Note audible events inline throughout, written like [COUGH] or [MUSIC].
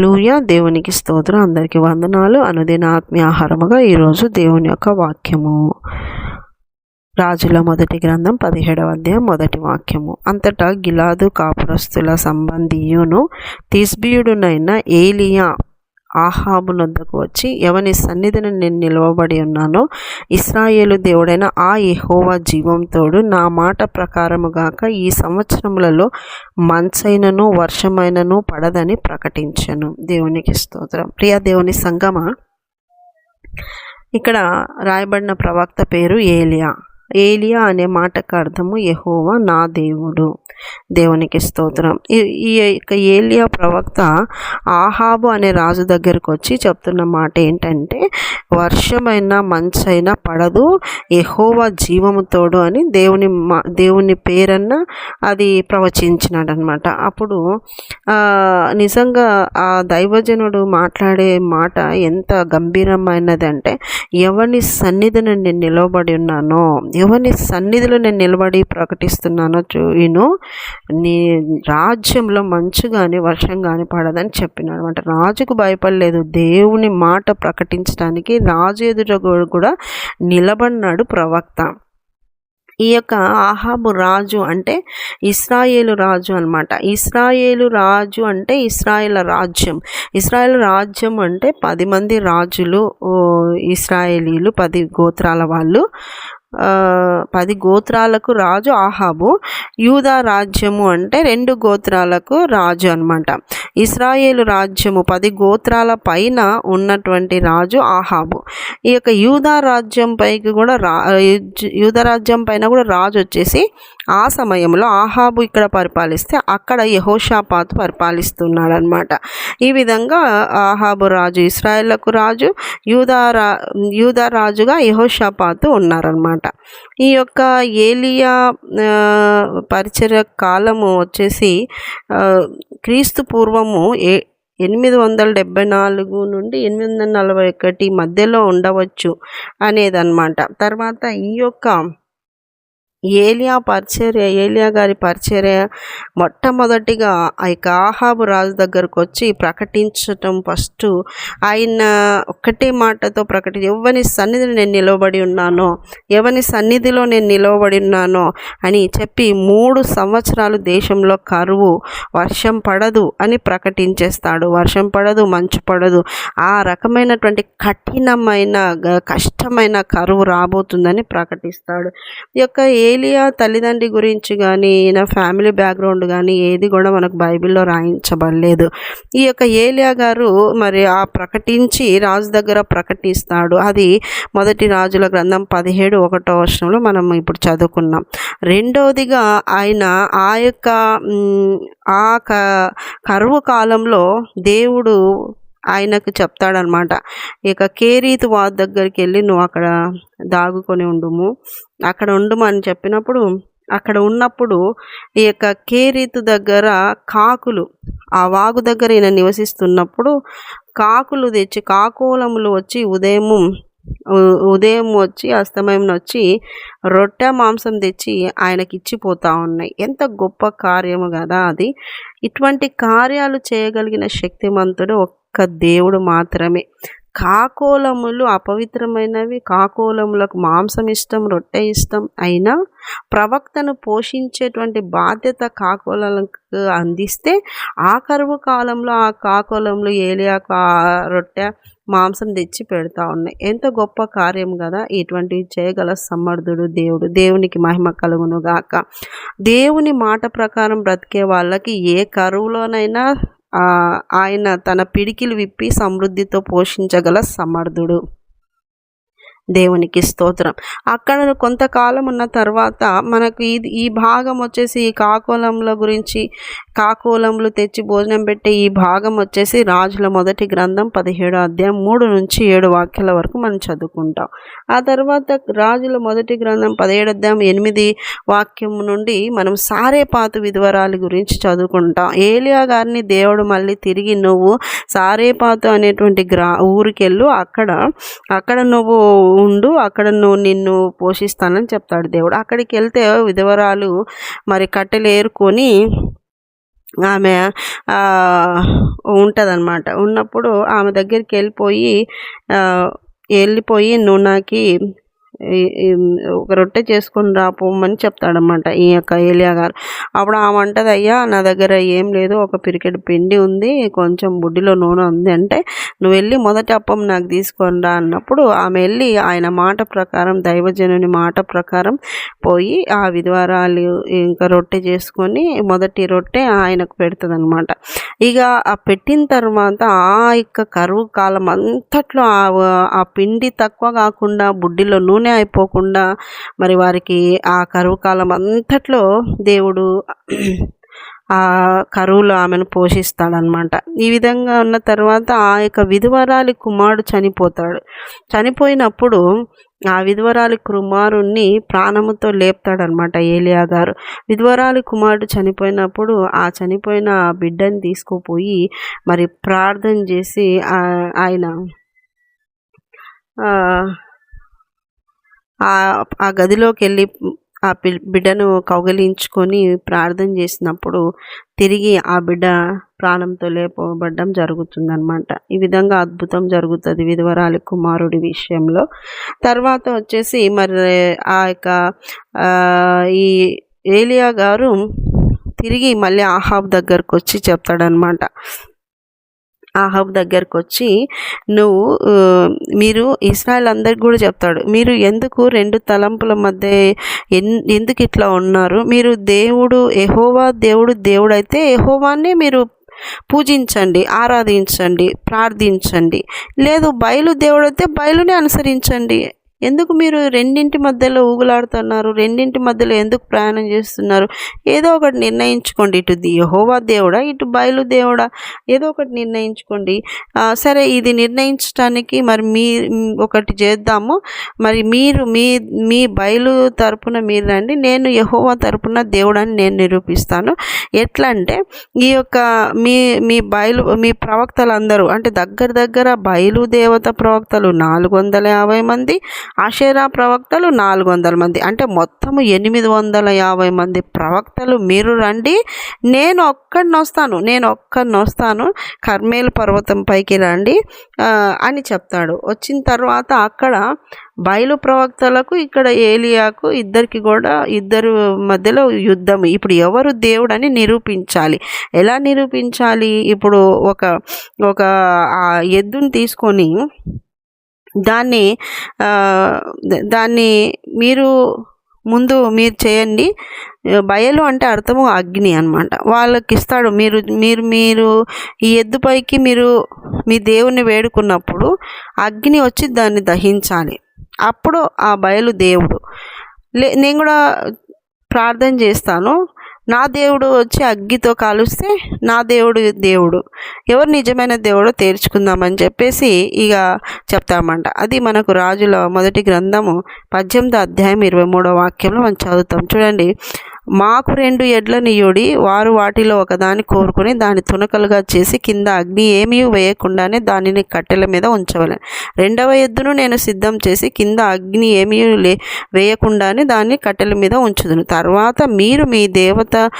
లూయ దేవునికి స్తోత్రం. అందరికీ వందనాలు. అనుదిన ఆత్మీయాహారముగా ఈరోజు దేవుని యొక్క వాక్యము. రాజుల మొదటి గ్రంథం పదిహేడవ అధ్యాయం మొదటి వాక్యము. అంతటా గిలాదు కాపురస్తుల సంబంధియును తిస్బీయుడునైన ఏలియా ఆహాబు నొద్దకు వచ్చి ఎవని సన్నిధిని నేను నిలవబడి ఉన్నానో ఇస్రాయేలు దేవుడైన ఆ ఎహోవా జీవంతోడు నా మాట ప్రకారముగాక ఈ సంవత్సరములలో మంచైనను వర్షమైనను పడదని ప్రకటించను. దేవునికి స్తోత్రం. ప్రియా దేవుని సంగమ? ఇక్కడ రాయబడిన ప్రవక్త పేరు ఏలియా. ఏలియా అనే మాటకు అర్థము యహోవా నా దేవుడు. దేవునికి స్తోత్రం. ఈ ఈ యొక్క ఏలియా ప్రవక్త ఆహాబు అనే రాజు దగ్గరకు వచ్చి చెప్తున్న మాట ఏంటంటే వర్షమైనా మంచైనా పడదు యహోవా జీవముతోడు అని దేవుని మా దేవుని పేరన్న అది ప్రవచించినాడనమాట. అప్పుడు నిజంగా ఆ దైవజనుడు మాట్లాడే మాట ఎంత గంభీరమైనది అంటే ఎవరిని సన్నిధిని నేను నిలవబడి ఉన్నానో ఎవరిని సన్నిధిలో నేను నిలబడి ప్రకటిస్తున్నానో చూను నీ రాజ్యంలో మంచు కానీ వర్షం కానీ పడదని చెప్పినాడు. అనమాట రాజుకు భయపడలేదు. దేవుని మాట ప్రకటించడానికి రాజు ఎదుట కూడా నిలబడినాడు ప్రవక్త. ఈ యొక్క ఆహాబు రాజు అంటే ఇస్రాయేలు రాజు అనమాట ఇస్రాయేలు రాజు అంటే ఇస్రాయేల్ రాజ్యం. ఇస్రాయేల్ రాజ్యం అంటే పది మంది రాజులు ఇస్రాయేలీలు పది గోత్రాల వాళ్ళు. పది గోత్రాలకు రాజు ఆహాబు. యూదా రాజ్యము అంటే రెండు గోత్రాలకు రాజు అనమాట ఇస్రాయేలు రాజ్యము పది గోత్రాల పైన ఉన్నటువంటి రాజు ఆహాబు. ఈ యొక్క యూదా రాజ్యం పైకి కూడా రా యూదా రాజ్యం పైన కూడా రాజు వచ్చేసి ఆ సమయంలో ఆహాబు ఇక్కడ పరిపాలిస్తే అక్కడ యహోషాపాత్ పరిపాలిస్తున్నాడు అనమాట ఈ విధంగా ఆహాబు రాజు ఇస్రాయేళ్ళకు రాజు యూదా రా యూదా రాజుగా యహోషాపాత్ ఉన్నారనమాట ఈ యొక్క ఏలియా పరిచర పరిచర్య కాలము వచ్చేసి క్రీస్తు పూర్వము ఏ ఎనిమిది వందల డెబ్బై నాలుగు నుండి ఎనిమిది వందల నలభై ఒకటి మధ్యలో ఉండవచ్చు అనేదన్నమాట. తర్వాత ఈ యొక్క ఏలియా పరిచర్య ఏలియా గారి పరిచర్య మొట్టమొదటిగా ఆ యొక్క ఆహాబు రాజు దగ్గరకు వచ్చి ప్రకటించటం ఫస్ట్. ఆయన ఒక్కటే మాటతో ప్రకటి ఎవరి సన్నిధిలో నేను నిలవబడి ఉన్నానో ఎవరి సన్నిధిలో నేను నిలవబడి ఉన్నానో అని చెప్పి మూడు సంవత్సరాలు దేశంలో కరువు వర్షం పడదు అని ప్రకటించేస్తాడు. వర్షం పడదు మంచు పడదు. ఆ రకమైనటువంటి కఠినమైన కష్టమైన కరువు రాబోతుందని ప్రకటిస్తాడు. ఈ యొక్క ఏ ఏలియా తల్లిదండ్రి గురించి కానీ ఈయన ఫ్యామిలీ బ్యాక్గ్రౌండ్ కానీ ఏది కూడా మనకు బైబిల్లో రాయించబడలేదు. ఈ యొక్క ఏలియా గారు మరి ఆ ప్రకటించి రాజు దగ్గర ప్రకటిస్తాడు. అది మొదటి రాజుల గ్రంథం పదిహేడు ఒకటో వర్షంలో మనం ఇప్పుడు చదువుకున్నాం. రెండవదిగా ఆయన ఆ యొక్క ఆ క కరువు కాలంలో దేవుడు ఆయనకు చెప్తాడనమాట. ఇక కేరీతు వా దగ్గరికి వెళ్ళి నువ్వు అక్కడ దాగుకొని ఉండుము. అక్కడ ఉండుము అని చెప్పినప్పుడు అక్కడ ఉన్నప్పుడు ఈ యొక్క కేరీతు దగ్గర కాకులు ఆ వాగు దగ్గర ఈయన నివసిస్తున్నప్పుడు కాకులు తెచ్చి కాకోలములు వచ్చి ఉదయము ఉదయం వచ్చి అస్తమయం వచ్చి రొట్టె మాంసం తెచ్చి ఆయనకి ఇచ్చిపోతా ఉన్నాయి. ఎంత గొప్ప కార్యము కదా అది. ఇటువంటి కార్యాలు చేయగలిగిన శక్తిమంతుడు ఒక్క దేవుడు మాత్రమే. కాకోలములు అపవిత్రమైనవి. కాకోలములకు మాంసం ఇష్టం రొట్టె ఇష్టం అయినా ప్రవక్తను పోషించేటువంటి బాధ్యత కాకోలకు అందిస్తే ఆ కరువు కాలంలో ఆ కాకోలంలో ఏలియాకు ఆ రొట్టె మాంసం తెచ్చి పెడతా ఉన్నాయి. ఎంత గొప్ప కార్యం కదా ఇటువంటివి చేయగల సమర్థుడు దేవుడు. దేవునికి మహిమ కలుగును గాక దేవుని మాట ప్రకారం బ్రతికే వాళ్ళకి ఏ కరువులోనైనా ఆయన తన పిడికిలు విప్పి సమృద్ధితో పోషించగల సమర్థుడు. దేవునికి స్తోత్రం. అక్కడ కొంతకాలం ఉన్న తర్వాత మనకు ఇది ఈ భాగం వచ్చేసి ఈ కాకోలంలో గురించి కాకోలంలు తెచ్చి భోజనం పెట్టే ఈ భాగం వచ్చేసి రాజుల మొదటి గ్రంథం పదిహేడో అధ్యాయం మూడు నుంచి ఏడు వాక్యాల వరకు మనం చదువుకుంటాం. ఆ తర్వాత రాజుల మొదటి గ్రంథం పదిహేడు అధ్యాయం ఎనిమిది వాక్యం నుండి మనం సారేపాతు విధవరాలి గురించి చదువుకుంటాం. ఏలియా గారిని దేవుడు మళ్ళీ తిరిగి నువ్వు సారేపాతు అనేటువంటి గ్రా ఊరికెళ్ళు. అక్కడ అక్కడ నువ్వు ఉండు అక్కడ నువ్వు నిన్ను పోషిస్తానని చెప్తాడు దేవుడు. అక్కడికి వెళ్తే విధవరాలు మరి కట్టెలు ఏరుకొని ఆమె ఉంటుందన్నమాట. ఉన్నప్పుడు ఆమె దగ్గరికి వెళ్ళిపోయి వెళ్ళిపోయి నువ్వు నాకు ఒక రొట్టె చేసుకొని రా చెప్తాడనమాట ఈ యొక్క ఏలియా గారు. అప్పుడు ఆమె అంటది అయ్యా నా దగ్గర ఏం లేదు ఒక పిరికెడు పిండి ఉంది కొంచెం బుడ్డిలో నూనె ఉంది అంటే నువ్వు వెళ్ళి మొదటి అప్పం నాకు తీసుకొని రా అన్నప్పుడు ఆమె వెళ్ళి ఆయన మాట ప్రకారం దైవజనుని మాట ప్రకారం పోయి ఆ విధ్వరాలు ఇంకా రొట్టె చేసుకొని మొదటి రొట్టె ఆయనకు పెడుతుంది అనమాట ఇక ఆ పెట్టిన తర్వాత ఆ యొక్క కరువు కాలం అంతట్లో ఆ పిండి తక్కువ కాకుండా బుడ్డిలో నూనె అయిపోకుండా మరి వారికి ఆ కరువు కాలం అంతట్లో దేవుడు ఆ కరువులో ఆమెను పోషిస్తాడనమాట ఈ విధంగా ఉన్న తర్వాత ఆ యొక్క విధవరాలి కుమారుడు చనిపోతాడు. చనిపోయినప్పుడు ఆ విధవరాలి కుమారుణ్ణి ప్రాణముతో లేపుతాడనమాట ఏలియా గారు విధవరాలి కుమారుడు చనిపోయినప్పుడు ఆ చనిపోయిన బిడ్డని తీసుకుపోయి మరి ప్రార్థన చేసి ఆయన ఆ గదిలోకి వెళ్ళి ఆ బిడ్డను కౌగలించుకొని ప్రార్థన చేసినప్పుడు తిరిగి ఆ బిడ్డ ప్రాణంతో లేపబడ్డం జరుగుతుందనమాట ఈ విధంగా అద్భుతం జరుగుతుంది విధవరాలి కుమారుడి విషయంలో. తర్వాత వచ్చేసి మరి ఆ యొక్క ఈ ఏలియా గారు తిరిగి మళ్ళీ ఆహాబ్ దగ్గరకు వచ్చి చెప్తాడనమాట ఆహబ్ దగ్గరకు వచ్చి నువ్వు మీరు ఇస్రాయల్ అందరికి కూడా చెప్తాడు. మీరు ఎందుకు రెండు తలంపుల మధ్య ఎందుకు ఇట్లా ఉన్నారు? మీరు దేవుడు ఎహోవా దేవుడు దేవుడు అయితే మీరు పూజించండి ఆరాధించండి ప్రార్థించండి. లేదు బయలు దేవుడైతే బయలుని అనుసరించండి. ఎందుకు మీరు రెండింటి మధ్యలో ఊగులాడుతున్నారు? రెండింటి మధ్యలో ఎందుకు ప్రయాణం చేస్తున్నారు? ఏదో ఒకటి నిర్ణయించుకోండి. ఇటు యహోవా దేవుడా? ఇటు బయలు దేవుడా? ఏదో ఒకటి నిర్ణయించుకోండి. సరే ఇది నిర్ణయించడానికి మరి మీ ఒకటి చేద్దాము. మరి మీరు మీ మీ బయలు తరపున మీరు రండి. నేను యహోవా తరపున దేవుడని నేను నిరూపిస్తాను. ఎట్లా అంటే ఈ యొక్క మీ మీ బయలు మీ ప్రవక్తలందరూ అంటే దగ్గర దగ్గర బయలు దేవత ప్రవక్తలు నాలుగు వందల యాభై మంది ఆషేరా ప్రవక్తలు నాలుగు వందల మంది. అంటే మొత్తము ఎనిమిది వందల యాభై మంది ప్రవక్తలు. మీరు రండి. నేను ఒక్కడిని వస్తాను. నేను ఒక్కడిని వస్తాను. కర్మేలు పర్వతం పైకి రండి. అని చెప్తాడు. వచ్చిన తర్వాత అక్కడ బయలు ప్రవక్తలకు ఇక్కడ ఏలియాకు ఇద్దరికి కూడా ఇద్దరు మధ్యలో యుద్ధం. ఇప్పుడు ఎవరు దేవుడని నిరూపించాలి? ఎలా నిరూపించాలి? ఇప్పుడు ఒక ఒక ఎద్దుని తీసుకొని దాన్ని దాన్ని మీరు ముందు మీరు చేయండి. బయలు అంటే అర్థము అగ్ని అనమాట వాళ్ళకి ఇస్తాడు మీరు మీరు మీరు ఈ ఎద్దుపైకి మీరు మీ దేవుణ్ణి వేడుకున్నప్పుడు అగ్ని వచ్చి దాన్ని దహించాలి. అప్పుడు ఆ బయలు దేవుడు. లే నేను కూడా ప్రార్థన చేస్తాను. నా దేవుడు వచ్చి అగ్గితో కాలుస్తే నా దేవుడు దేవుడు. ఎవరు నిజమైన దేవుడో తేల్చుకుందామని చెప్పేసి ఇక చెప్తామంట. అది మనకు రాజుల మొదటి గ్రంథము పద్దెనిమిది అధ్యాయం ఇరవై మూడో వాక్యంలో మనం చదువుతాం. చూడండి. మాకు రెండు ఎడ్లనియుడి వారు వాటిలో ఒకదాన్ని కోరుకుని దాని తునకలుగా చేసి కింద అగ్ని ఏమీ వేయకుండానే దానిని కట్టెల మీద ఉంచవలను రెండవ ఎద్దును నేను సిద్ధం చేసి కింద అగ్ని ఏమీ లే వేయకుండానే దాన్ని కట్టెల మీద ఉంచుదును. తర్వాత మీరు మీ దేవత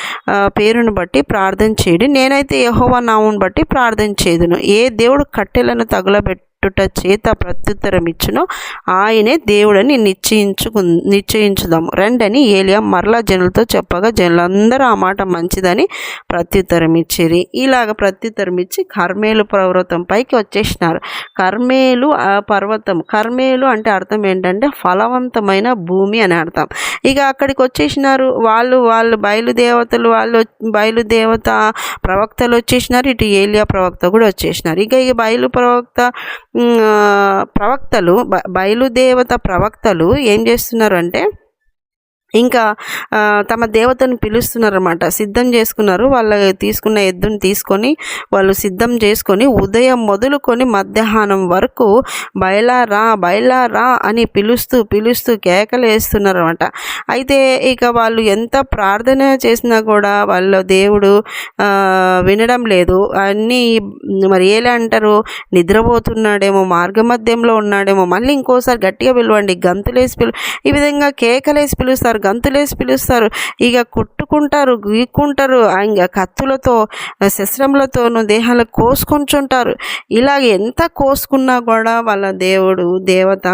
పేరును బట్టి ప్రార్థన చేయడు. నేనైతే యహోవ నామును బట్టి ప్రార్థన చేయదును. ఏ దేవుడు కట్టెలను తగులబెట్టి పట్టుట చేత ప్రత్యుత్తరం ఇచ్చును. ఆయనే దేవుడని నిశ్చయించుకు నిశ్చయించుదాము. రండని ఏలియా మరలా జనులతో చెప్పగా జనులందరూ ఆ మాట మంచిదని ప్రత్యుత్తరం ఇచ్చిరి. ఇలాగ ప్రత్యుత్తరం ఇచ్చి కర్మేలు పర్వతం పైకి వచ్చేసినారు. కర్మేలు పర్వతం కర్మేలు అంటే అర్థం ఏంటంటే ఫలవంతమైన భూమి అని అర్థం. ఇక అక్కడికి వచ్చేసినారు. వాళ్ళు వాళ్ళు బయలుదేవతలు వాళ్ళు బయలుదేవత ప్రవక్తలు వచ్చేసినారు. ఇటు ఏలియా ప్రవక్త కూడా వచ్చేసినారు. ఇక ఇక బయలు ప్రవక్త ప్రవక్తలు బయలుదేవత ప్రవక్తలు ఏం చేస్తున్నారు అంటే ఇంకా తమ దేవతను పిలుస్తున్నారన్నమాట. సిద్ధం చేసుకున్నారు. వాళ్ళ తీసుకున్న ఎద్దుని తీసుకొని వాళ్ళు సిద్ధం చేసుకొని ఉదయం మొదలుకొని మధ్యాహ్నం వరకు బయలారా బయలారా అని పిలుస్తూ పిలుస్తూ కేకలు వేస్తున్నారన్నమాట. అయితే ఇక వాళ్ళు ఎంత ప్రార్థన చేసినా కూడా వాళ్ళ దేవుడు వినడం లేదు. అన్నీ మరి ఏలా అంటారు? నిద్రపోతున్నాడేమో మార్గమధ్యంలో ఉన్నాడేమో. మళ్ళీ ఇంకోసారి గట్టిగా పిలవండి గంతులేసి పిలు ఈ విధంగా కేకలేసి పిలుస్తారు. గంతులేసి పిలుస్తారు. ఇక కొట్టుకుంటారు గీక్కుంటారు ఇంకా కత్తులతో శస్త్రములతోనూ దేహాలు కోసుకొంచుంటారు. ఇలాగ ఎంత కోసుకున్నా కూడా వాళ్ళ దేవుడు దేవత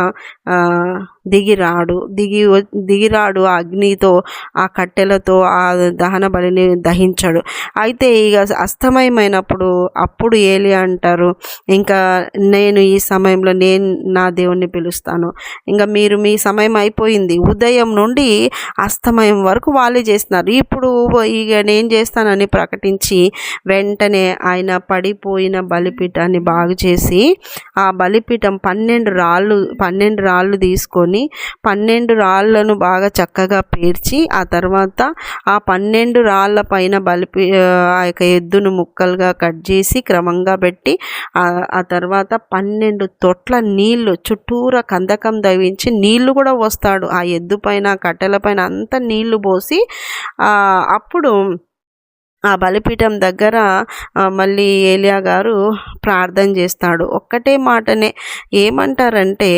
దిగిరాడు. దిగి దిగిరాడు ఆ అగ్నితో ఆ కట్టెలతో ఆ దహన బలిని దహించాడు. అయితే ఇక అస్తమయమైనప్పుడు అప్పుడు ఏలి అంటారు ఇంకా నేను ఈ సమయంలో నేను నా దేవుణ్ణి పిలుస్తాను. ఇంకా మీరు మీ సమయం అయిపోయింది. ఉదయం నుండి అస్తమయం వరకు వాళ్ళే చేస్తున్నారు. ఇప్పుడు ఇక నేను చేస్తానని ప్రకటించి వెంటనే ఆయన పడిపోయిన బలిపీఠాన్ని బాగు చేసి ఆ బలిపీఠం పన్నెండు రాళ్ళు పన్నెండు రాళ్ళు తీసుకొని పన్నెండు రాళ్ళను బాగా చక్కగా పేర్చి ఆ తర్వాత ఆ పన్నెండు రాళ్ళ పైన బలిపి ఆ యొక్క ఎద్దును ముక్కలుగా కట్ చేసి క్రమంగా పెట్టి ఆ తర్వాత పన్నెండు తొట్ల నీళ్ళు చుట్టూరా కందకం దవించి నీళ్ళు కూడా వస్తాడు ఆ ఎద్దు పైన కట్టెల పైన అంతా నీళ్ళు పోసి అప్పుడు ఆ బలిపీఠం దగ్గర మళ్ళీ ఏలియా గారు ప్రార్థన చేస్తాడు. ఒక్కటే మాటనే ఏమంటారంటే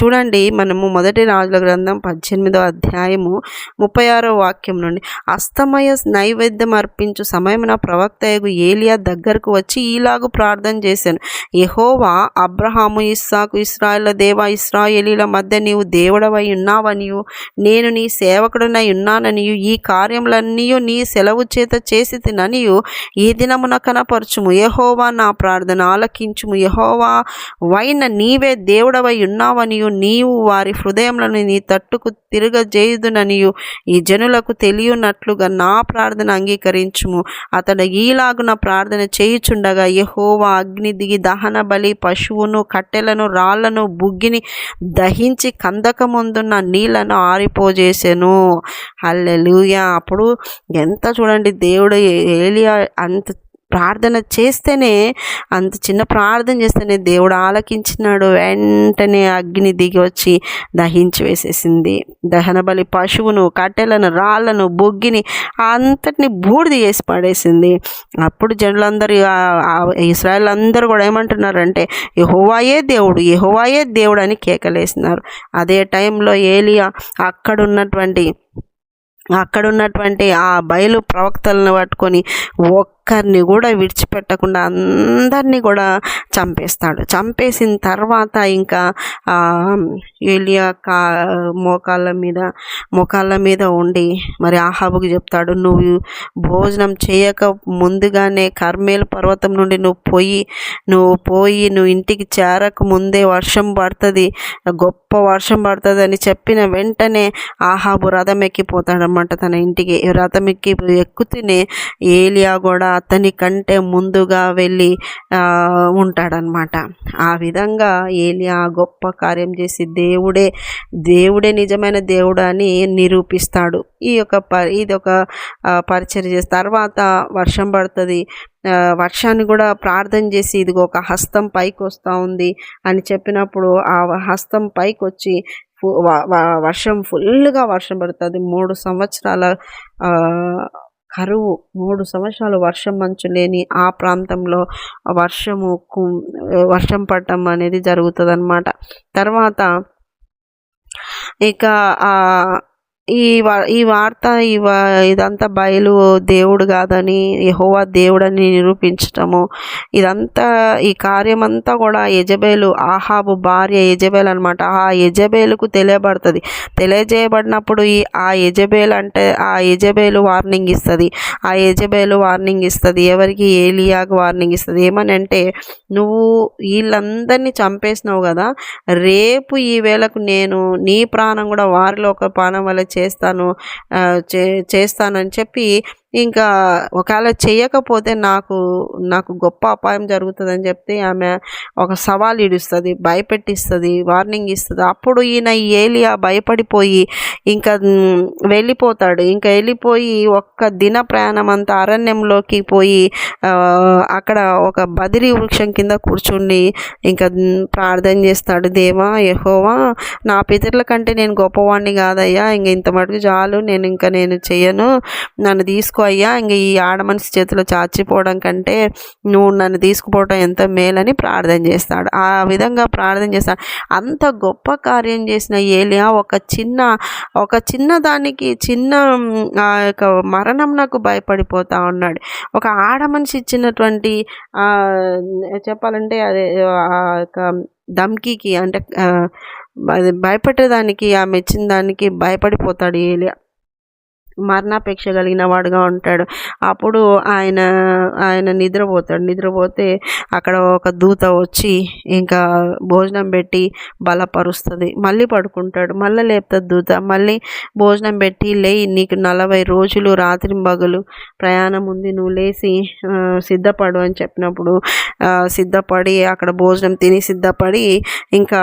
చూడండి మనము మొదటి రాజుల గ్రంథం పద్దెనిమిదో అధ్యాయము ముప్పై ఆరో వాక్యం నుండి. అస్తమయ నైవేద్యం అర్పించు సమయమున ప్రవక్త ఏలియా దగ్గరకు వచ్చి ఈలాగు ప్రార్థన చేశాను. యహోవా అబ్రహాము ఇస్సాకు ఇస్రాయల దేవ ఇస్రాయేలీల మధ్య నీవు దేవుడవై ఉన్నావనియు నేను నీ సేవకుడనై ఉన్నాననియు ఈ కార్యములన్నీ నీ సెలవు చేత చేసి చేసి ననియు ఈ దినమున కనపరచుము. యహోవా నా ప్రార్థన ఆలకించుము. యహోవా వైన నీవే దేవుడవై ఉన్నావనియు. నీవు వారి హృదయములను నీ తట్టుకు తిరగజేయుదుననియు. ఈ జనులకు తెలియనట్లుగా నా ప్రార్థన అంగీకరించుము. అతడు ఈలాగున ప్రార్థన చేయుచుండగా యహోవా అగ్ని దిగి దహన బలి పశువును కట్టెలను రాళ్ళను బుగ్గిని దహించి కందకముందున్న నీళ్ళను ఆరిపోజేసెను. హల్లెలూయా. అప్పుడు ఎంత చూడండి దేవుడు ఏలియా అంత ప్రార్థన చేస్తేనే అంత చిన్న ప్రార్థన చేస్తేనే దేవుడు ఆలకించినాడు. వెంటనే అగ్ని దిగి వచ్చి దహించి వేసేసింది. దహన బలి పశువును కట్టెలను రాళ్ళను బొగ్గిని అంతటిని బూడిది చేసి పడేసింది. అప్పుడు జనులందరూ ఇస్రాయల్ అందరూ కూడా ఏమంటున్నారంటే యహోవాయే దేవుడు యహోవాయే దేవుడు అని కేకలేసినారు. అదే టైంలో ఏలియా అక్కడున్నటువంటి అక్కడ ఉన్నటువంటి ఆ బయలు ప్రవక్తలను పట్టుకొని ఒక్కరిని కూడా విడిచిపెట్టకుండా అందరినీ కూడా చంపేస్తాడు. చంపేసిన తర్వాత ఇంకా ఏలియా కా మోకాళ్ళ మీద మోకాళ్ళ మీద ఉండి మరి ఆహాబుకి చెప్తాడు నువ్వు భోజనం చేయక ముందుగానే కర్మేలు పర్వతం నుండి నువ్వు పోయి నువ్వు పోయి నువ్వు ఇంటికి చేరక ముందే వర్షం పడుతుంది గొప్ప వర్షం పడుతుంది అని చెప్పిన వెంటనే ఆహాబు రథం ఎక్కిపోతాడనమాట తన ఇంటికి. రథం ఎక్కి ఎక్కుతూనే ఏలియా కూడా అతని కంటే ముందుగా వెళ్ళి ఉంటాడనమాట ఆ విధంగా ఏలియా గొప్ప కార్యం చేసి దేవుడే దేవుడే నిజమైన దేవుడు అని నిరూపిస్తాడు. ఈ యొక్క ప ఇది ఒక పరిచయం చేసి తర్వాత వర్షం పడుతుంది. వర్షాన్ని కూడా ప్రార్థన చేసి ఇదిగో ఒక హస్తం పైకి వస్తూ ఉంది అని చెప్పినప్పుడు ఆ హస్తం పైకి వచ్చి వర్షం ఫుల్గా వర్షం పడుతుంది. మూడు సంవత్సరాల కరువు మూడు సంవత్సరాలు వర్షం మంచు లేని ఆ ప్రాంతంలో వర్షము వర్షం పడటం అనేది జరుగుతుంది అన్నమాట తర్వాత ఇక ఈ ఈ వార్త ఈ ఇదంతా బయలు దేవుడు కాదని యహోవా దేవుడని నిరూపించటము. ఇదంతా ఈ కార్యమంతా కూడా యజబేలు ఆహాబు భార్య యజబేల్ అనమాట ఆ యజబేలుకు తెలియబడుతుంది. తెలియజేయబడినప్పుడు ఈ ఆ యజబేల్ అంటే ఆ యజబేలు వార్నింగ్ ఇస్తుంది. ఆ యజబేలు వార్నింగ్ ఇస్తుంది. ఎవరికి? ఏలియాకు వార్నింగ్ ఇస్తుంది. ఏమని అంటే నువ్వు వీళ్ళందరినీ చంపేసినావు కదా రేపు ఈ వేళకు నేను నీ ప్రాణం కూడా వారిలో ఒక ప్రాణం వల్ల చేస్తాను చే చేస్తానని చెప్పి ఇంకా ఒకవేళ చేయకపోతే నాకు నాకు గొప్ప అపాయం జరుగుతుందని చెప్తే ఆమె ఒక సవాల్ ఇడుస్తుంది భయపెట్టిస్తుంది వార్నింగ్ ఇస్తుంది. అప్పుడు ఈయన ఏలియా భయపడిపోయి ఇంకా వెళ్ళిపోతాడు. ఇంకా వెళ్ళిపోయి ఒక్క దిన ప్రయాణం అంతా అరణ్యంలోకి పోయి అక్కడ ఒక బదిరి వృక్షం కింద కూర్చుండి ఇంకా ప్రార్థన చేస్తాడు. దేవా యహోవా నా పితరుల కంటే నేను గొప్పవాడిని కాదయ్యా. ఇంక ఇంత మటుకు చాలు. నేను ఇంకా నేను చేయను. నన్ను తీసుకు తీసుకో అయ్యా ఇంక ఈ ఆడ మనిషి చేతిలో చాచిపోవడం కంటే నువ్వు నన్ను తీసుకుపోవడం ఎంత మేలని ప్రార్థన చేస్తాడు. ఆ విధంగా ప్రార్థన చేస్తాడు. అంత గొప్ప కార్యం చేసిన ఏలియా ఒక చిన్న ఒక చిన్న దానికి చిన్న ఆ యొక్క మరణం నాకు భయపడిపోతా ఉన్నాడు. ఒక ఆడ మనిషి ఇచ్చినటువంటి చెప్పాలంటే అదే ఆ యొక్క ధమ్కీకి అంటే అది భయపెట్టేదానికి ఆమె ఇచ్చిన దానికి భయపడిపోతాడు ఏలియా. మరణాపేక్ష కలిగిన వాడుగా ఉంటాడు. అప్పుడు ఆయన ఆయన నిద్రపోతాడు. నిద్రపోతే అక్కడ ఒక దూత వచ్చి ఇంకా భోజనం పెట్టి బలపరుస్తుంది. మళ్ళీ పడుకుంటాడు. మళ్ళీ లేపుతుంది దూత. మళ్ళీ భోజనం పెట్టి లేయి నీకు నలభై రోజులు రాత్రి బగులు ప్రయాణం ఉంది. నువ్వు లేచి సిద్ధపడు అని చెప్పినప్పుడు సిద్ధపడి అక్కడ భోజనం తిని సిద్ధపడి ఇంకా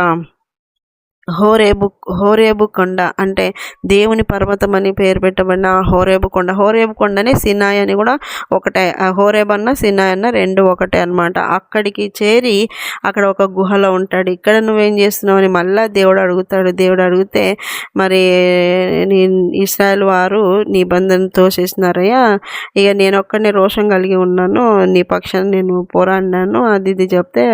హోరేబు హోరేబు కొండ అంటే దేవుని పర్వతం అని పేరు పెట్టబడిన హోరేబు కొండ. హోరేబు కొండని సినాయ్ అని కూడా ఒకటే హోరేబ్ అన్న సినాయ్ అన్న రెండు ఒకటే అనమాట అక్కడికి చేరి అక్కడ ఒక గుహలో ఉంటాడు. ఇక్కడ నువ్వేం చేస్తున్నావు అని మళ్ళీ దేవుడు అడుగుతాడు. దేవుడు అడిగితే మరి నీ ఇస్రాయల్ వారు నిబంధన తోసేసినారయ్యా? ఇక నేను ఒక్కడిని రోషం కలిగి ఉన్నాను. నీ పక్షాన్ని నేను పోరాడినాను. అది ఇది చెప్తే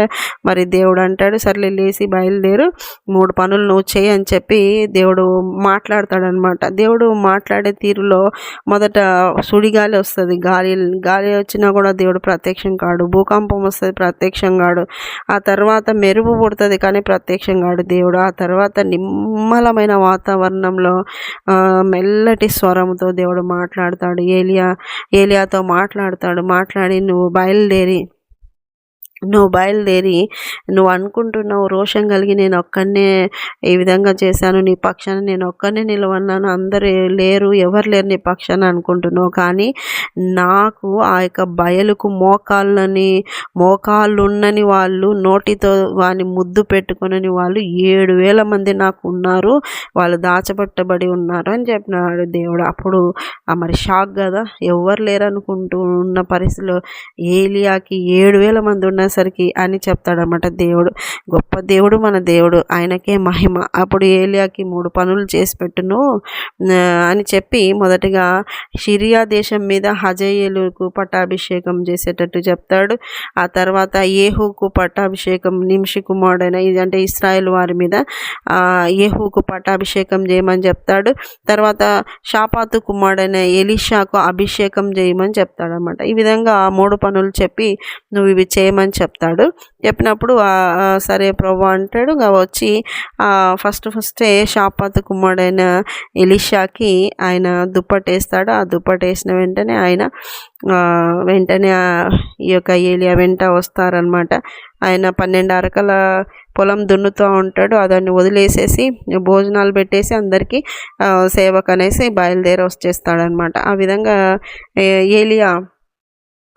మరి దేవుడు అంటాడు సర్లే లేచి బయలుదేరు. మూడు పనులు పనులు నువ్వు చేయి అని చెప్పి దేవుడు మాట్లాడతాడనమాట. దేవుడు మాట్లాడే తీరులో మొదట సుడిగాలి వస్తుంది. గాలి గాలి వచ్చినా కూడా దేవుడు ప్రత్యక్షం కాడు. భూకంపం వస్తుంది ప్రత్యక్షం కాడు. ఆ తర్వాత మెరుపు పుడుతుంది కానీ ప్రత్యక్షం కాడు దేవుడు. ఆ తర్వాత నిమ్మలమైన వాతావరణంలో మెల్లటి స్వరంతో దేవుడు మాట్లాడతాడు. ఏలియా ఏలియాతో మాట్లాడతాడు. మాట్లాడి నువ్వు బయలుదేరి నువ్వు బయలుదేరి నువ్వు అనుకుంటున్నావు రోషం కలిగి నేను ఒక్కనే ఈ విధంగా చేశాను నీ పక్షాన నేను ఒక్కనే నిలవన్నాను అందరు లేరు ఎవరు లేరు నీ పక్షాన అనుకుంటున్నావు. కానీ నాకు ఆ యొక్క బయలుకు మోకాళ్ళని మోకాళ్ళు ఉన్నని వాళ్ళు నోటితో వాని ముద్దు పెట్టుకునని వాళ్ళు ఏడు వేల మంది నాకు ఉన్నారు వాళ్ళు దాచబట్టబడి ఉన్నారు అని చెప్పినాడు దేవుడు. అప్పుడు మరి షాక్ కదా ఎవరు లేరు అనుకుంటూ ఉన్న పరిస్థితిలో ఏలియాకి ఏడు వేల మంది ఉన్న వచ్చేసరికి అని చెప్తాడనమాట దేవుడు. గొప్ప దేవుడు మన దేవుడు. ఆయనకే మహిమ. అప్పుడు ఏలియాకి మూడు పనులు చేసి పెట్టును అని చెప్పి మొదటిగా సిరియా దేశం మీద హజయేలుకు పట్టాభిషేకం చేసేటట్టు చెప్తాడు. ఆ తర్వాత ఏహుకు పట్టాభిషేకం నిమిషి కుమారుడైన అంటే ఇస్రాయల్ వారి మీద ఏహుకు పట్టాభిషేకం చేయమని చెప్తాడు. తర్వాత షాపాతు కుమారుడైన ఎలిషాకు అభిషేకం చేయమని చెప్తాడనమాట ఈ విధంగా మూడు పనులు చెప్పి నువ్వు ఇవి చేయమని చెప్తాడు. చెప్పినప్పుడు సరే ప్రభు అంటాడు. వచ్చి ఫస్ట్ ఫస్టే షాపాత కుమారుడైన ఎలిషాకి ఆయన దుప్పటేస్తాడు. ఆ దుప్పటేసిన వెంటనే ఆయన వెంటనే ఈ యొక్క ఏలియా వెంట వస్తారనమాట ఆయన పన్నెండు అరకల పొలం దున్నుతూ ఉంటాడు. దాన్ని వదిలేసేసి భోజనాలు పెట్టేసి అందరికీ సేవకు అనేసి బయలుదేరి వచ్చేస్తాడనమాట ఆ విధంగా ఏలియా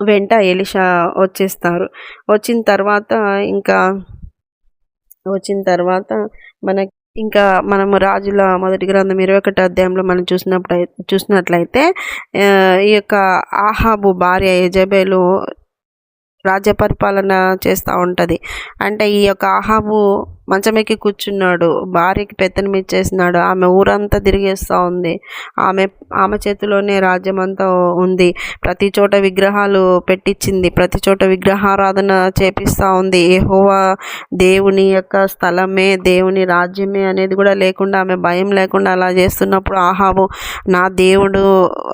వెంట ఎలిషా వచ్చేస్తారు. వచ్చిన తర్వాత ఇంకా వచ్చిన తర్వాత మనకి ఇంకా మనము రాజుల మొదటి గ్రంథం ఇరవై ఒకటి అధ్యాయంలో మనం చూసినప్పుడు చూసినట్లయితే ఈ యొక్క ఆహాబు భార్య యజబేలు రాజ్య పరిపాలన చేస్తూ ఉంటుంది. అంటే ఈ యొక్క ఆహాబు మంచమెక్కి కూర్చున్నాడు. భార్యకి పెత్తనం ఇచ్చేసినాడు. ఆమె ఊరంతా తిరిగేస్తూ ఉంది. ఆమె ఆమె చేతిలోనే రాజ్యం అంతా ఉంది. ప్రతి చోట విగ్రహాలు పెట్టించింది ప్రతి చోట విగ్రహారాధన చేపిస్తూ ఉంది. ఏహోవా దేవుని యొక్క స్థలమే దేవుని రాజ్యమే అనేది కూడా లేకుండా ఆమె భయం లేకుండా అలా చేస్తున్నప్పుడు ఆహాబు నా దేవుడు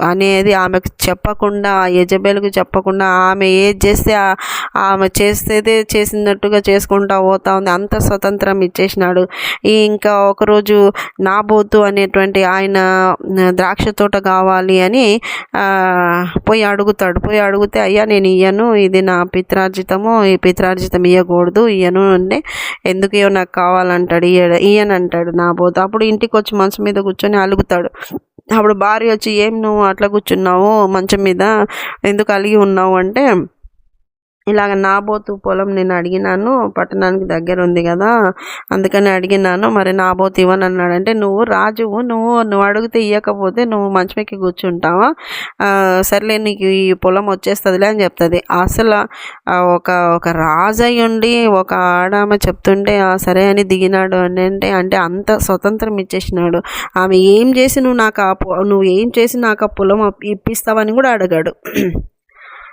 అనేది ఆమెకు చెప్పకుండా యజబేలకు చెప్పకుండా ఆమె ఏది చేస్తే ఆమె చేసేదే చేసినట్టుగా చేసుకుంటా పోతా ఉంది. అంత స్వతంత్ర ఇచ్చేసినాడు. ఇంకా ఒకరోజు నాబోతు అనేటువంటి ఆయన ద్రాక్ష తోట కావాలి అని పోయి అడుగుతాడు. పోయి అడిగితే అయ్యా నేను ఇయ్యను. ఇది నా పిత్రార్జితము. ఈ పిత్రార్జితం ఇవ్వకూడదు ఇయ్యను అంటే ఎందుకు ఇవ్వ నాకు కావాలంటాడు. ఇయ్య ఇయ్యనంటాడు నా బోతు. అప్పుడు ఇంటికి వచ్చి మనసు మీద కూర్చొని అలుగుతాడు. అప్పుడు భార్య వచ్చి ఏం నువ్వు అట్లా కూర్చున్నావు? మంచం మీద ఎందుకు అలిగి ఉన్నావు? అంటే ఇలాగ నాబోతు పొలం నేను అడిగినాను పట్టణానికి దగ్గర ఉంది కదా అందుకని అడిగినాను మరి నాబోతు ఇవ్వను అన్నాడు అంటే నువ్వు రాజువు నువ్వు నువ్వు అడిగితే ఇవ్వకపోతే నువ్వు మంచమెక్కి కూర్చుంటావా? సర్లే నీకు ఈ పొలం వచ్చేస్తుందిలే అని చెప్తుంది. అసలు ఒక ఒక రాజయ్య ఉండి ఒక ఆడామె చెప్తుంటే సరే అని దిగినాడు అని అంటే అంటే అంత స్వతంత్రం ఇచ్చేసినాడు. ఆమె ఏం చేసి నువ్వు నాకు ఆ నువ్వు ఏం చేసి నాకు ఆ పొలం ఇప్పిస్తావని కూడా అడిగాడు.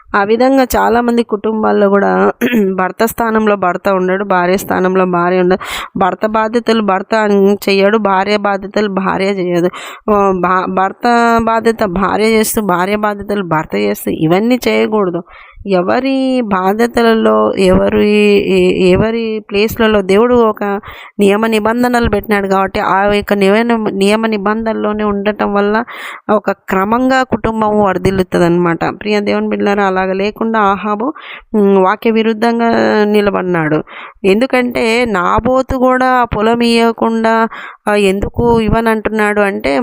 ఆ విధంగా చాలామంది కుటుంబాల్లో కూడా [CLEARS THROAT] భర్త స్థానంలో భర్త ఉండడు భార్య స్థానంలో భార్య ఉండదు. భర్త బాధ్యతలు భర్త చేయడు భార్య బాధ్యతలు భార్య చేయదు. భర్త బాధ్యత భార్య చేస్తూ భార్య బాధ్యతలు భర్త చేస్తూ ఇవన్నీ చేయకూడదు. ఎవరి బాధ్యతలలో ఎవరి ఎవరి ప్లేస్లలో దేవుడు ఒక నియమ నిబంధనలు పెట్టినాడు కాబట్టి ఆ యొక్క నియమ నిబంధనలోనే ఉండటం వల్ల ఒక క్రమంగా కుటుంబం వర్ధిల్లుతుంది అనమాట ప్రియ దేవుని బిడ్డారు అలాగ లేకుండా ఆహాబు వాక్య విరుద్ధంగా నిలబడినాడు. ఎందుకంటే నాబోతు కూడా పొలం ఇవ్వకుండా ఎందుకు ఇవ్వనంటున్నాడు అంటే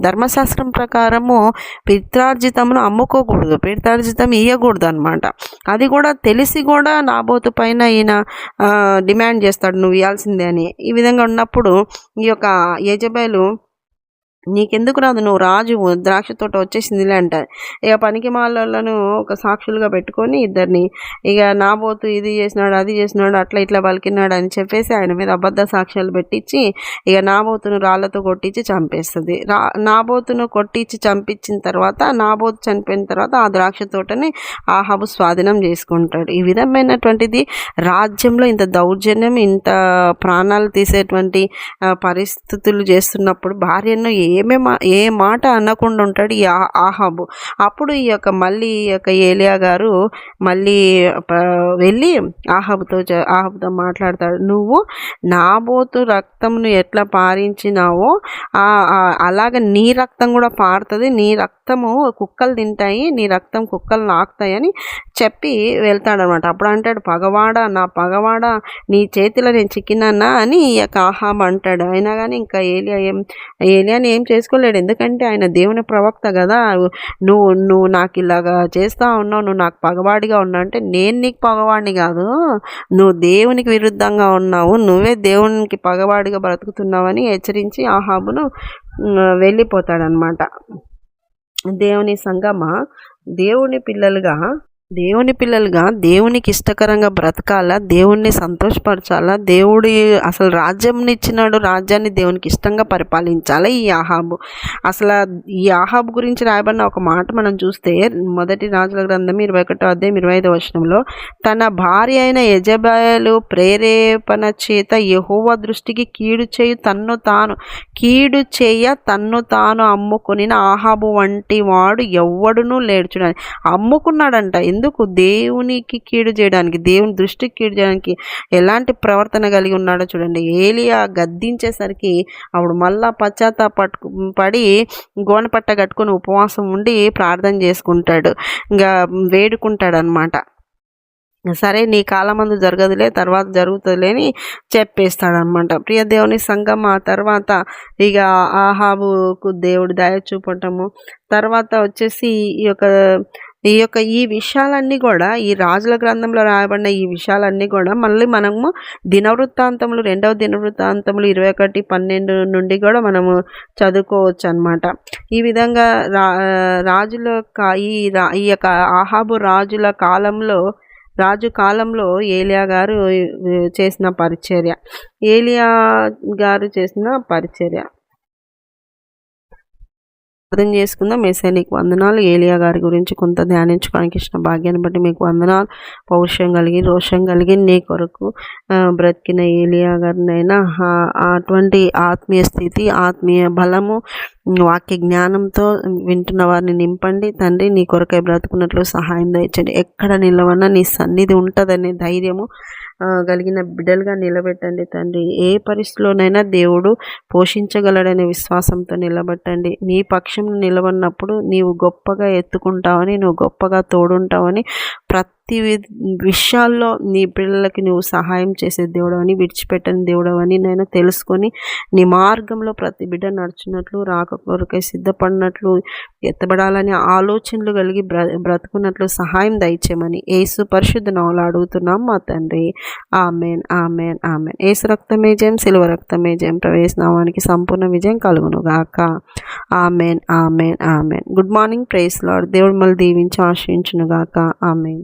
ధర్మశాస్త్రం ప్రకారము పిత్రార్జితమును అమ్ముకోకూడదు పిత్రార్జితం ఇవ్వకూడదు అనమాట అది కూడా తెలిసి కూడా నాబోతు పైన ఈయన డిమాండ్ చేస్తాడు నువ్వు ఇవ్వాల్సిందే అని. ఈ విధంగా ఉన్నప్పుడు ఈ యొక్క యజబేలు నీకెందుకు రాదు? నువ్వు రాజు ద్రాక్ష తోట వచ్చేసిందిలే అంటారు ఇక పనికి మాలను ఒక సాక్షులుగా పెట్టుకొని ఇద్దరిని ఇక నాబోతు ఇది చేసినాడు అది చేసినాడు అట్లా ఇట్లా పలికినాడు అని చెప్పేసి ఆయన మీద అబద్ధ సాక్ష్యాలు పెట్టించి ఇక నాబోతును రాళ్ళతో కొట్టించి చంపేస్తుంది. రా నాబోతును కొట్టించి చంపించిన తర్వాత నాబోతు చనిపోయిన తర్వాత ఆ ద్రాక్ష తోటని ఆహాబు స్వాధీనం చేసుకుంటాడు. ఈ విధమైనటువంటిది రాజ్యంలో ఇంత దౌర్జన్యం ఇంత ప్రాణాలు తీసేటువంటి పరిస్థితులు చేస్తున్నప్పుడు భార్యను ఏ ఏమేమా ఏ మాట అనకుండా ఉంటాడు ఈ ఆహాబు. అప్పుడు ఈ యొక్క మళ్ళీ ఈ యొక్క ఏలియా గారు మళ్ళీ వెళ్ళి ఆహాబుతో ఆహాబుతో మాట్లాడతాడు. నువ్వు నాబోతు రక్తంను ఎట్లా పారించినావో అలాగ నీ రక్తం కూడా పారుతుంది నీ రక్తము కుక్కలు తింటాయి నీ రక్తం కుక్కలు నాకుతాయని చెప్పి వెళ్తాడనమాట. అప్పుడు అంటాడు పగవాడ నా పగవాడ నీ చేతిలో నేను చిక్కినానా? అని ఈ యొక్క ఆహాబ్ అంటాడు. అయినా కానీ ఇంకా ఏలియా ఏం ఏలియాని ఏం చేసుకోలేడు. ఎందుకంటే ఆయన దేవుని ప్రవక్త కదా. నువ్వు నువ్వు నాకు ఇలాగా చేస్తూ ఉన్నావు నువ్వు నాకు పగవాడిగా ఉన్నావు అంటే నేను నీకు పగవాడిని కాదు. నువ్వు దేవునికి విరుద్ధంగా ఉన్నావు. నువ్వే దేవునికి పగవాడిగా బ్రతుకుతున్నావని హెచ్చరించి ఆహాబును వెళ్ళిపోతాడనమాట. దేవుని సంగమ? దేవుని పిల్లలుగా దేవుని పిల్లలుగా దేవునికి ఇష్టకరంగా బ్రతకాలా? దేవుణ్ణి సంతోషపరచాలా? దేవుడి అసలు రాజ్యంని ఇచ్చినాడు రాజ్యాన్ని దేవునికి ఇష్టంగా పరిపాలించాలా? ఈ ఆహాబు అసలు ఈ ఆహాబు గురించి రాయబడిన ఒక మాట మనం చూస్తే మొదటి రాజుల గ్రంథం ఇరవై ఒకటో అధ్యాయం ఇరవై ఐదో వచనంలో తన భార్య అయిన యజబాయలు ప్రేరేపణ చేత యహోవ దృష్టికి కీడు చేయు తన్ను తాను కీడు చేయ తన్ను తాను అమ్ముకుని ఆహాబు వంటి వాడు ఎవ్వడునూ లేడు చూడండి అమ్ముకున్నాడంట. ఎందుకు దేవునికి కీడు చేయడానికి దేవుని దృష్టికి కీడు చేయడానికి ఎలాంటి ప్రవర్తన కలిగి ఉన్నాడో చూడండి. ఏలియా గద్దించేసరికి ఆవిడ మళ్ళా పశ్చాత్తాపట్టు పడి గోనపట్ట కట్టుకొని ఉపవాసం ఉండి ప్రార్థన చేసుకుంటాడు. ఇంకా వేడుకుంటాడు అనమాట సరే నీ కాలమందు జరగదులే తర్వాత జరుగుతుందిలే అని చెప్పేస్తాడనమాట ప్రియ దేవుని సంఘం ఆ తర్వాత ఇక ఆహాబుకు దేవుడు దయ చూపటము తర్వాత వచ్చేసి ఈ యొక్క ఈ యొక్క ఈ విషయాలన్నీ కూడా ఈ రాజుల గ్రంథంలో రాయబడిన ఈ విషయాలన్నీ కూడా మళ్ళీ మనము దినవృత్తాంతములు రెండవ దినవృత్తాంతములు ఇరవై ఒకటి పన్నెండు నుండి కూడా మనము చదువుకోవచ్చు అనమాట ఈ విధంగా రా రాజుల ఈ రా ఈ యొక్క ఆహాబు రాజుల కాలంలో రాజు కాలంలో ఏలియా గారు చేసిన పరిచర్య. ఏలియా గారు చేసిన పరిచర్య. అర్థం చేసుకుందాం. మెసే నీకు వందనాలు. ఏలియా గారి గురించి కొంత ధ్యానించుకోవడానికి ఇచ్చిన భాగ్యాన్ని బట్టి మీకు వందనాలు. పౌరుషం కలిగి రోషం కలిగి నీ కొరకు బ్రతికిన ఏలియా గారినైనా అటువంటి ఆత్మీయ స్థితి ఆత్మీయ బలము వాక్య జ్ఞానంతో వింటున్న వారిని నింపండి. తండ్రి నీ కొరకై బ్రతుకున్నట్లు సహాయం దయచండి ఎక్కడ నిలవన్నా నీ సన్నిధి ఉంటుందనే ధైర్యము కలిగిన బిడ్డలుగా నిలబెట్టండి తండ్రి. ఏ పరిస్థితిలోనైనా దేవుడు పోషించగలడనే విశ్వాసంతో నిలబెట్టండి. నీ పక్షం నిలబడినప్పుడు నీవు గొప్పగా ఎత్తుకుంటావని నువ్వు గొప్పగా తోడుంటావని ప్రతి ప్రతి విషయాల్లో నీ పిల్లలకి నువ్వు సహాయం చేసే దేవుడు అని విడిచిపెట్టని దేవుడు అని నేను తెలుసుకొని నీ మార్గంలో ప్రతి బిడ్డ నడుచున్నట్లు రాక కొరకై సిద్ధపడినట్లు ఎత్తబడాలని ఆలోచనలు కలిగి బ్ర బ్రతుకున్నట్లు సహాయం దయచేయమని ఏసు పరిశుద్ధ నవలు అడుగుతున్నాం మా తండ్రి. Amen amen amen. ఏసు రక్తమే జయం సిలువ రక్తమే జయం ప్రవేశనామానికి సంపూర్ణ విజయం కలుగునుగాక amen amen amen. Good morning praise lord దేవుడు మళ్ళీ దీవించి ఆశ్రయించును గాక. ఆమెన్.